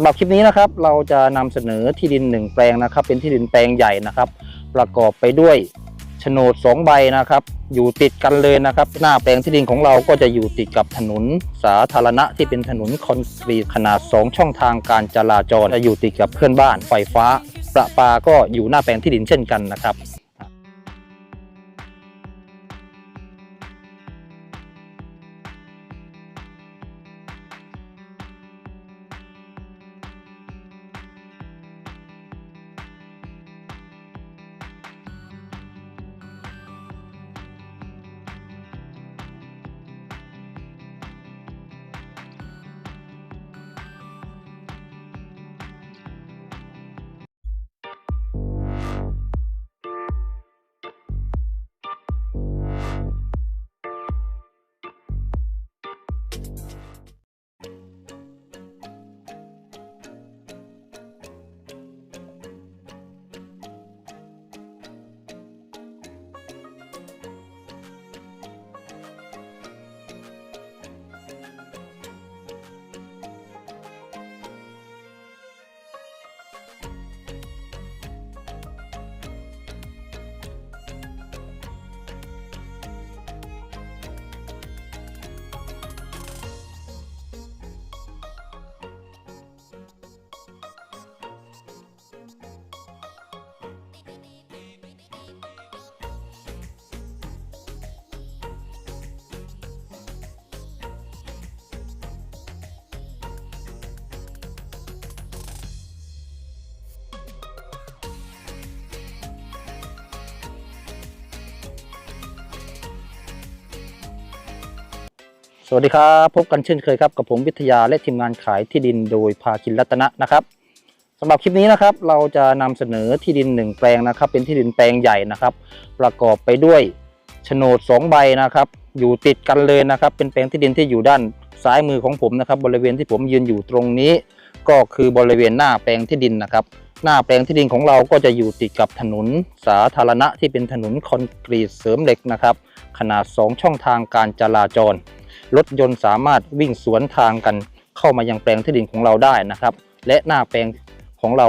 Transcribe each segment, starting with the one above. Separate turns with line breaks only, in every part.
ำหรับคลิปนี้นะครับ เราจะนำเสนอที่ดินหนึ่งแปลงนะครับ เป็นที่ดินแปลงใหญ่นะครับ ประกอบไปด้วยโฉนดสองใบนะครับ อยู่ติดกันเลยนะครับ หน้าแปลงที่ดินของเราก็จะอยู่ติดกับถนนสาธารณะที่เป็นถนนคอนกรีตขนาด 2 ช่องทางการจราจรจะอยู่ติดกับเพื่อนบ้านไฟฟ้า ประปาก็อยู่หน้าแปลงที่ดินเช่นกันนะครับ สวัสดีครับพบกันเช่นเคยครับกับผมวิทยาและทีมงานขายที่ดินโดยภาคินรัตนะนะครับสำหรับคลิปนี้นะครับเราจะนำเสนอที่ดินหนึ่งแปลงนะครับ เป็นที่ดินแปลงใหญ่นะครับ ประกอบไปด้วยโฉนดสองใบนะครับ อยู่ติดกันเลยนะครับ เป็นแปลงที่ดินที่อยู่ด้านซ้ายมือของผมนะครับ บริเวณที่ผมยืนอยู่ตรงนี้ ก็คือบริเวณหน้าแปลงที่ดินนะครับ หน้าแปลงที่ดินของเราก็จะอยู่ติดกับถนนสาธารณะที่เป็นถนนคอนกรีตเสริมเหล็กนะครับ ขนาด 2 ช่องทางการจราจร รถยนต์สามารถวิ่งสวนทางกันเข้ามายังแปลงที่ดินของเราได้นะครับ และหน้าแปลงของเรา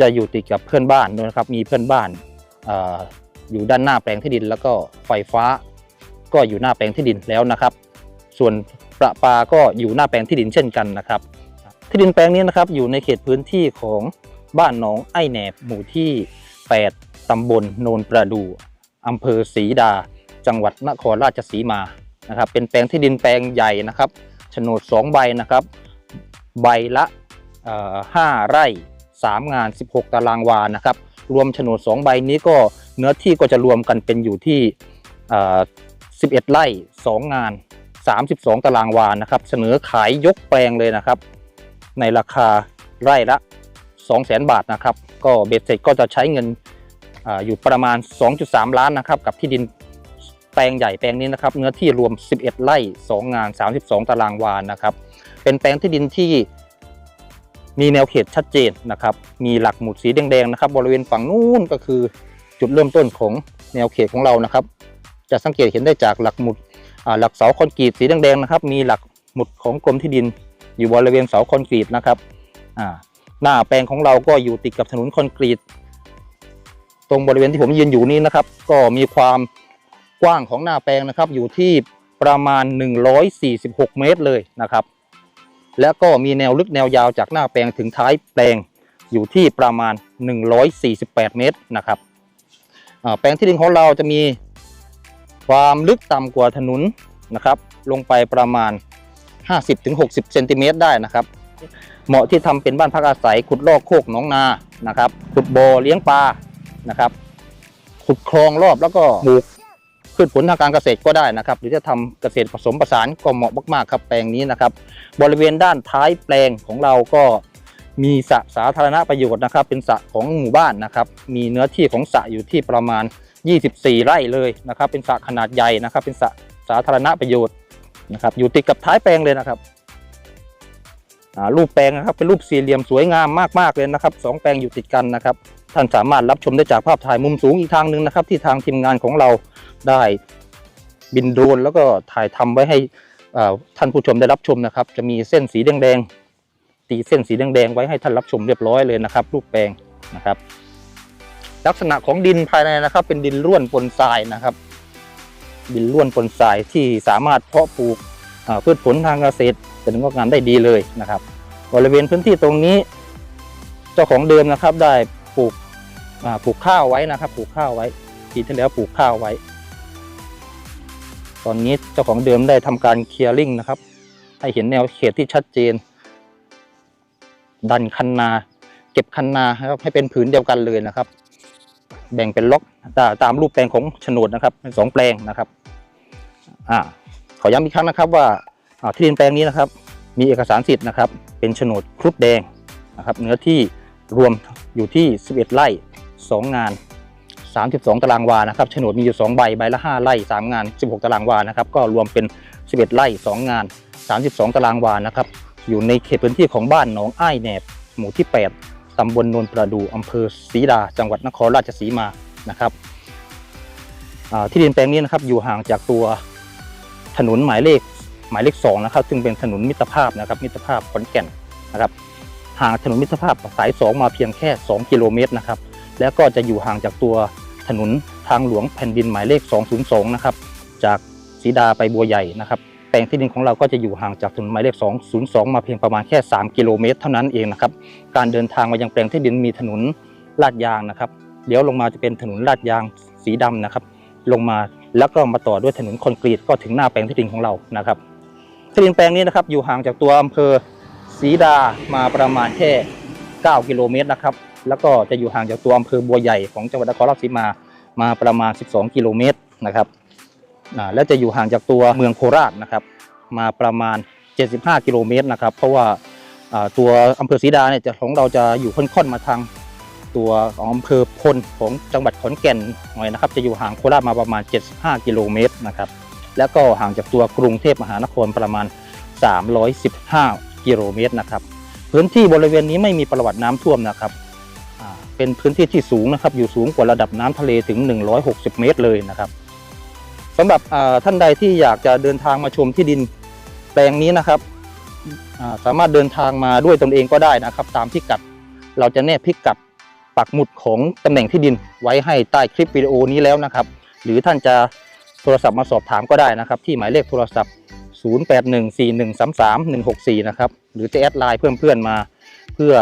จะอยู่ติดกับเพื่อนบ้านด้วยนะครับ มีเพื่อนบ้านออยู่ด้านหน้าแปลงที่ดิน แล้วก็ไฟฟ้า ก็อยู่หน้าแปลงที่ดินแล้วนะครับ ส่วนประปาก็อยู่หน้าแปลงที่ดินเช่นกันนะครับ ที่ดินแปลงนี้นะครับอยู่ในเขตพื้นที่ของบ้านหนองไอแหนบหมู่ที่ 8 ตำบลโนนประดู อำเภอศรีดา จังหวัดนครราชสีมา นะครับเป็นแปลงที่ดินแปลงใหญ่นะครับโฉนด 2 ใบนะครับ ใบละเอ่อ5ไร่3 งาน 16 ตารางวานะครับ รวมโฉนด 2 ใบนี้ก็เนื้อที่ก็จะรวมกันเป็นอยู่ที่เอ่อ11 ไร่ 2 งาน 32 ตารางวานะครับ เสนอขายยกแปลงเลยนะครับ ในราคาไร่ละ 200,000 บาทนะครับ ก็เบ็ดเสร็จก็จะใช้เงินออยู่ประมาณ 2.3 ล้านนะครับ กับที่ดิน แปลงใหญ่แปลงนี้นะครับ เนื้อที่รวม 11 ไร่ 2 งาน 32 ตารางวานะครับ เป็นแปลงที่ดินที่มีแนวเขตชัดเจนนะครับ มีหลักหมุดสีแดงๆนะครับ บริเวณฝั่งนู้นก็คือจุดเริ่มต้นของแนวเขตของเรานะครับ จะสังเกตเห็นได้จากหลักหมุดหลักเสาคอนกรีตสีแดงๆนะครับ มีหลักหมุดของกรมที่ดิน อยู่บริเวณเสาคอนกรีตนะครับหน้าแปลงของเราก็อยู่ติดกับถนนคอนกรีต ตรงบริเวณที่ผมยืนอยู่นี้นะครับ ก็มีความ กว้างของหน้าแปลงนะครับอยู่ที่ประมาณ 146 เมตรเลยนะครับ แล้วก็มีแนวลึกแนวยาวจากหน้าแปลงถึงท้ายแปลงอยู่ที่ประมาณ 148 เมตรนะครับแปลงที่ดินของเราจะมีความลึกต่ำกว่าถนนนะครับลงไปประมาณ 50-60 เซนติเมตรได้นะครับ เหมาะที่ทำเป็นบ้านพักอาศัย ขุดลอกโคกหนองนานะครับขุดบ่อเลี้ยงปลานะครับขุดคลองรอบแล้วก็ปลูก พืชผลทางการเกษตรก็ได้นะครับ หรือจะทำเกษตรผสมผสานก็เหมาะมากๆครับแปลงนี้นะครับ บริเวณด้านท้ายแปลงของเราก็มีสระสาธารณประโยชน์นะครับ เป็นสระของหมู่บ้านนะครับ มีเนื้อที่ของสระอยู่ที่ประมาณ 24 ไร่เลยนะครับ เป็นสระขนาดใหญ่นะครับ เป็นสระสาธารณประโยชน์นะครับ อยู่ติดกับท้ายแปลงเลยนะครับรูปแปลงนะครับเป็นรูปสี่เหลี่ยมสวยงามมากๆเลยนะครับสองแปลงอยู่ติดกันนะครับ ท่านสามารถรับชมได้จากภาพถ่ายมุมสูงอีกทางหนึ่งนะครับ ที่ทางทีมงานของเรา ได้บินโดรนแล้วก็ถ่ายทำไว้ให้ท่านผู้ชมได้รับชมนะครับ จะมีเส้นสีแดงๆตีเส้นสีแดงๆไว้ให้ท่านรับชมเรียบร้อยเลยนะครับ รูปแปลงนะครับ ลักษณะของดินภายในนะครับ เป็นดินร่วนปนทรายนะครับ ดินร่วนปนทรายที่สามารถเพาะปลูกพืชผลทางเกษตรเป็นงอกงามได้ดีเลยนะครับ บริเวณพื้นที่ตรงนี้ เจ้าของเดิมนะครับได้ปลูกปลูกข้าวไว้นะครับ ปลูกข้าวไว้ปีที่แล้วปลูกข้าวไว้ ตอนนี้เจ้าของเดิมได้ทำการเคลียร์ลิงนะครับ ให้เห็นแนวเขตที่ชัดเจน ดันคันนา เก็บคันนาครับให้เป็นผืนเดียวกันเลยนะครับ แบ่งเป็นล็อกตาตามรูปแปลงของโฉนดนะครับสองแปลงนะครับอ่าขอย้ำอีกครั้งนะครับว่าอ่าที่ดินแปลงนี้นะครับ มีเอกสารสิทธิ์นะครับ เป็นโฉนดครุฑแดงนะครับ เนื้อที่รวมอยู่ที่ 11 ไร่ 2 งาน 32 ตารางวานะครับโฉนดมีอยู่2ใบใบละ 5 ไร่ 3 งาน 16 ตารางวานะครับก็รวมเป็น 11 ไร่ 2 งาน 32 ตารางวานะครับอยู่ในเขตพื้นที่ของบ้านหนองอ้ายแหนบ หมู่ที่ 8 ตำบลนนประดูอำเภอศรีดา จังหวัดนครราชสีมานะครับที่ดินแปลงนี้นะครับอยู่ห่างจากตัวถนนหมายเลขหมายเลขสองนะครับซึ่งเป็นถนนมิตรภาพนะครับมิตรภาพขอนแก่นนะครับห่างถนนมิตรภาพสาย 2 มาเพียงแค่ 2 กิโลเมตรนะครับแล้วก็จะอยู่ห่างจากตัว ถนนทางหลวงแผ่นดินหมายเลข 202 นะครับ จากศรีดาไปบัวใหญ่นะครับ แปลงที่ดินของเราก็จะอยู่ห่างจากถนนหมายเลข 202 มาเพียงประมาณแค่ 3 กิโลเมตร เท่านั้นเองนะครับ การเดินทางมายังแปลงที่ดินมีถนนลาดยางนะครับเลี้ยวลงมาจะเป็นถนนลาดยางสีดำนะครับ ลงมาแล้วก็มาต่อด้วยถนนคอนกรีตก็ถึงหน้าแปลงที่ดินของเรานะครับที่ดินแปลงนี้นะครับอยู่ห่างจากตัวอำเภอศรีดามาประมาณแค่ 9 กิโลเมตรนะครับ แล้วก็จะอยู่ห่างจากตัวอำเภอบัวใหญ่ของจังหวัดนครราชสีมามาประมาณ 12 กิโลเมตรนะครับและจะอยู่ห่างจากตัวเมืองโคราชนะครับ มาประมาณ 75 กิโลเมตรนะครับ เพราะว่าตัวอำเภอศรีดาเนี่ยจะของเราจะอยู่ค่อนๆมาทางตัวของอำเภอพลของจังหวัดขอนแก่นหน่อยนะครับ จะอยู่ห่างโคราชมาประมาณ 75 กิโลเมตรนะครับ แล้วก็ห่างจากตัวกรุงเทพมหานครประมาณ 315 กิโลเมตรนะครับ พื้นที่บริเวณนี้ไม่มีประวัติน้ำท่วมนะครับ เป็นพื้นที่ที่สูงนะครับ อยู่สูงกว่าระดับน้ำทะเลถึง 160 เมตรเลยนะครับสำหรับท่านใดที่อยากจะเดินทางมาชมที่ดินแปลงนี้นะครับสามารถเดินทางมาด้วยตนเองก็ได้นะครับ ตามพิกัดเราจะแนบพิกัดปักหมุดของตำแหน่งที่ดินไว้ให้ใต้คลิปวิดีโอนี้แล้วนะครับ หรือท่านจะโทรศัพท์มาสอบถามก็ได้นะครับ ที่หมายเลขโทรศัพท์ 0814133164 นะครับ หรือจะแอดไลน์เพื่อนๆมา เพื่อ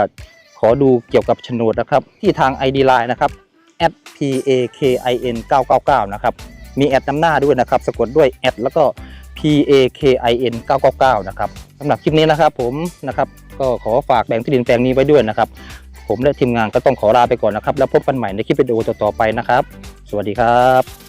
ขอดูเกี่ยวกับโฉนดนะครับ ที่ทาง ID Line นะครับ @pakin 999นะครับมีแอดนำหน้าด้วยนะครับ สะกดด้วยแอดแล้วก็ pakin 999นะครับสำหรับคลิปนี้นะครับ ผมนะครับก็ขอฝากแบ่งที่ดินแปลงนี้ไว้ด้วยนะครับ ผมและทีมงานก็ต้องขอลาไปก่อนนะครับ แล้วพบกันใหม่ในคลิปวิดีโอต่อๆไปนะครับ สวัสดีครับ